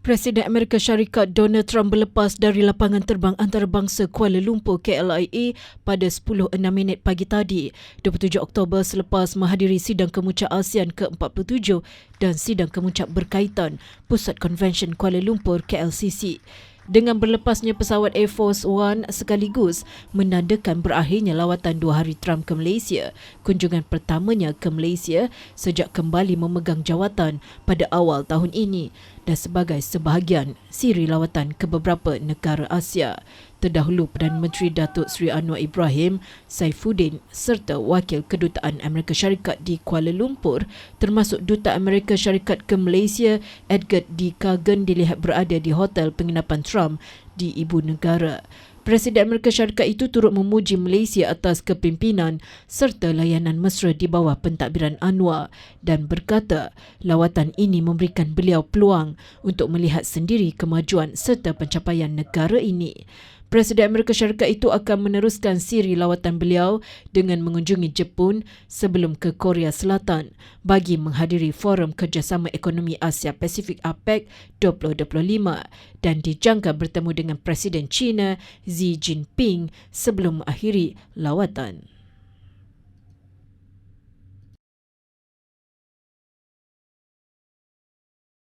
Presiden Amerika Syarikat Donald Trump berlepas dari lapangan terbang antarabangsa Kuala Lumpur KLIA pada 10.06 minit pagi tadi, 27 Oktober selepas menghadiri sidang kemuncak ASEAN ke-47 dan sidang kemuncak berkaitan Pusat Convention Kuala Lumpur KLCC dengan berlepasnya pesawat Air Force One sekaligus menandakan berakhirnya lawatan dua hari Trump ke Malaysia, kunjungan pertamanya ke Malaysia sejak kembali memegang jawatan pada awal tahun ini. Dan sebagai sebahagian siri lawatan ke beberapa negara Asia. Terdahulu Perdana Menteri Datuk Seri Anwar Ibrahim, Saifuddin serta Wakil Kedutaan Amerika Syarikat di Kuala Lumpur termasuk Duta Amerika Syarikat ke Malaysia Edgar D. Kagan dilihat berada di hotel penginapan Trump di ibu negara. Presiden Amerika Syarikat itu turut memuji Malaysia atas kepimpinan serta layanan mesra di bawah pentadbiran Anwar dan berkata lawatan ini memberikan beliau peluang untuk melihat sendiri kemajuan serta pencapaian negara ini. Presiden Amerika Syarikat itu akan meneruskan siri lawatan beliau dengan mengunjungi Jepun sebelum ke Korea Selatan bagi menghadiri Forum Kerjasama Ekonomi Asia Pasifik APEC 2025 dan dijangka bertemu dengan Presiden China Xi Jinping sebelum mengakhiri lawatan.